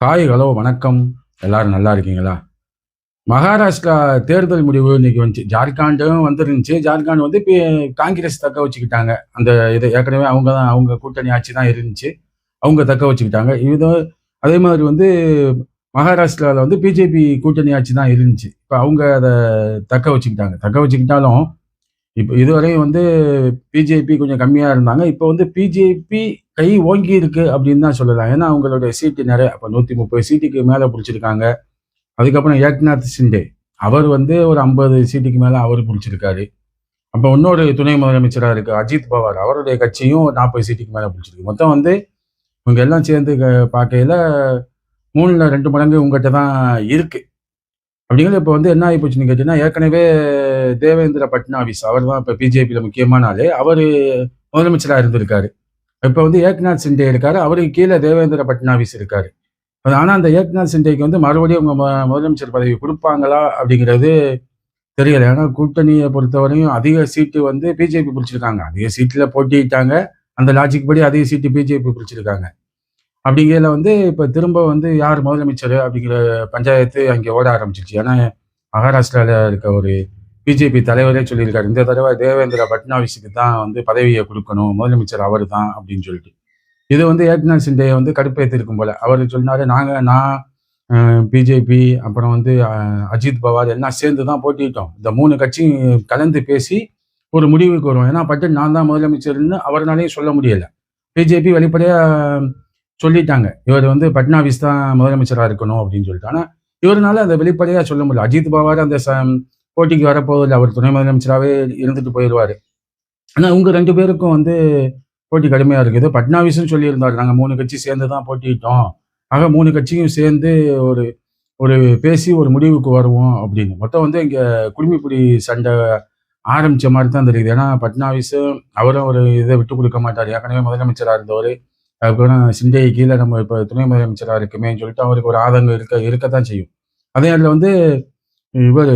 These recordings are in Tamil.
ஹாய் ஹலோ வணக்கம். எல்லாரும் நல்லா இருக்கீங்களா? மகாராஷ்டிரா தேர்தல் முடிவு இன்னைக்கு வந்துச்சு. ஜார்க்கண்டும் வந்துருந்துச்சு. ஜார்க்கண்ட் வந்து இப்போ காங்கிரஸ் தக்க வச்சுக்கிட்டாங்க. அந்த இது ஏற்கனவே அவங்க தான் அவங்க கூட்டணி ஆட்சி தான் இருந்துச்சு. அவங்க தக்க வச்சுக்கிட்டாங்க. இது அதே மாதிரி வந்து மகாராஷ்டிராவில் வந்து பிஜேபி கூட்டணி ஆட்சி தான் இருந்துச்சு. இப்போ அவங்க அதை தக்க வச்சுக்கிட்டாங்க. தக்க வச்சுக்கிட்டாலும் இப்போ இதுவரையும் வந்து பிஜேபி கொஞ்சம் கம்மியாக இருந்தாங்க. இப்போ வந்து பிஜேபி கை ஓங்கி இருக்கு அப்படின்னு தான் சொல்லலாம். ஏன்னா அவங்களுடைய சீட்டு நிறைய இப்போ நூற்றி முப்பது சீட்டுக்கு மேலே பிடிச்சிருக்காங்க. அதுக்கப்புறம் ஏக்நாத் சிண்டே அவர் வந்து ஒரு ஐம்பது சீட்டுக்கு மேலே அவர் பிடிச்சிருக்காரு. அப்போ இன்னொரு துணை முதலமைச்சராக இருக்கு அஜித் பவார். அவருடைய கட்சியும் நாற்பது சீட்டுக்கு மேலே பிடிச்சிருக்கு. மொத்தம் வந்து இவங்க எல்லாம் சேர்ந்து க- பார்க்கையில மூணுல ரெண்டு மடங்கு உங்கள்கிட்ட தான் இருக்கு. அப்படிங்கிறது இப்போ வந்து என்ன ஆகி போச்சுன்னு கேட்டீங்கன்னா ஏற்கனவே தேவேந்திர பட்னாவிஸ் அவர் தான் இப்போ பிஜேபியில் முக்கியமான ஆளு. அவர் முதலமைச்சராக இருந்திருக்காரு. இப்போ வந்து ஏக்நாத் சிண்டே இருக்காரு. அவருக்கு கீழே தேவேந்திர பட்னாவிஸ் இருக்காரு. ஆனால் அந்த ஏக்நாத் சிண்டேக்கு வந்து மறுபடியும் அவங்க முதலமைச்சர் பதவி கொடுப்பாங்களா அப்படிங்கிறது தெரியல. ஏன்னா கூட்டணியை பொறுத்தவரையும் அதிக சீட்டு வந்து பிஜேபி பிடிச்சிருக்காங்க. அதிக சீட்டில் போட்டிட்டாங்க அந்த லாஜிக் படி அதிக சீட்டு பிஜேபி பிடிச்சிருக்காங்க. அப்படிங்கிறதுல வந்து இப்போ திரும்ப வந்து யார் முதலமைச்சர் அப்படிங்கிற பஞ்சாயத்து அங்கே ஓட ஆரம்பிச்சிருச்சு. ஏன்னா மகாராஷ்டிராவில் இருக்க ஒரு பிஜேபி தலைவரே சொல்லியிருக்காரு. இந்த தடவை தேவேந்திர பட்னாவிஸுக்கு தான் வந்து பதவியை கொடுக்கணும். முதலமைச்சர் அவர் தான் அப்படின்னு சொல்லிட்டு. இது வந்து ஏக்நாத் சிண்டே வந்து கடுப்பேற்றிருக்கும் போல. அவர் சொன்னாரு நாங்கள் நான் பிஜேபி அப்புறம் வந்து அஜித் பவார் எல்லாம் சேர்ந்து தான் போட்டிட்டோம் இந்த மூணு கட்சியும் கலந்து பேசி ஒரு முடிவுக்கு வரும் ஏன்னா பட்டு நான் தான் முதலமைச்சர்னு அவர்னாலையும் சொல்ல முடியலை. பிஜேபி வெளிப்படையாக சொல்லிட்டாங்க. இவர் வந்து பட்னாவிஸ் தான் முதலமைச்சராக இருக்கணும் அப்படின்னு சொல்லிட்டு. ஆனால் இவருனால அதை வெளிப்படையாக சொல்ல முடியல. அஜித் பவார் அந்த ச- போட்டிக்கு வரப்போவதில்லை. அவர் துணை முதலமைச்சராகவே இருந்துட்டு போயிடுவார். ஆனால் உங்கள் ரெண்டு பேருக்கும் வந்து போட்டி கடுமையாக இருக்குது பட்னாவிஸும் சொல்லியிருந்தார். நாங்கள் மூணு கட்சி சேர்ந்து தான் போட்டிட்டோம் ஆக மூணு கட்சியும் சேர்ந்து ஒரு ஒரு பேசி ஒரு முடிவுக்கு வருவோம் அப்படின்னு. மொத்தம் வந்து இங்கே குடுமிப்புடி சண்டை ஆரம்பிச்ச மாதிரி தான் தெரியுது. ஏன்னா பட்னாவிஸும் அவரும் ஒரு இதை விட்டு கொடுக்க மாட்டார். ஏற்கனவே முதலமைச்சராக இருந்தவர். அதுக்கப்புறம் சிண்டே கீழே நம்ம இப்போ துணை முதலமைச்சராக இருக்குமேன்னு சொல்லிட்டு அவருக்கு ஒரு ஆதங்கம் இருக்க இருக்கத்தான் செய்யும். அதே நேரத்தில் வந்து இவர்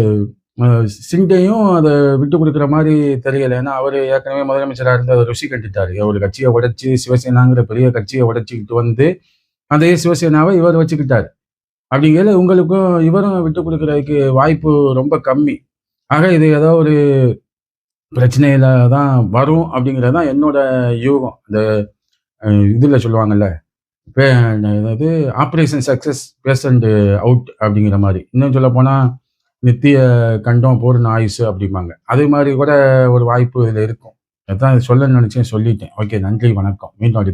சிங்டையும் அதை விட்டு கொடுக்குற மாதிரி தெரியல. ஏன்னா அவர் ஏற்கனவே முதலமைச்சராக இருந்து அதை ருசி கட்டுட்டாரு அவர் கட்சியை உடைச்சி சிவசேனாங்கிற பெரிய கட்சியை உடைச்சிக்கிட்டு வந்து அதே சிவசேனாவை இவர் வச்சுக்கிட்டார். அப்படிங்கையில உங்களுக்கும் இவரும் விட்டு கொடுக்குறதுக்கு வாய்ப்பு ரொம்ப கம்மி. ஆக இது ஏதோ ஒரு பிரச்சனையில தான் வரும் அப்படிங்கிறது தான் என்னோட யூகம். இந்த இதில் சொல்லுவாங்கல்ல அதாவது ஆப்ரேஷன் சக்ஸஸ் பேஷண்ட் அவுட் அப்படிங்கிற மாதிரி. இன்னும் சொல்ல போனால் நித்திய கண்டம் பூர்ண ஆயுசு அப்படிம்பாங்க. அது மாதிரி கூட ஒரு வாய்ப்பு இதில் இருக்கும். அதான் சொல்ல நினச்சேன் சொல்லிட்டேன். ஓகே நன்றி வணக்கம். மீண்டும் அடுத்த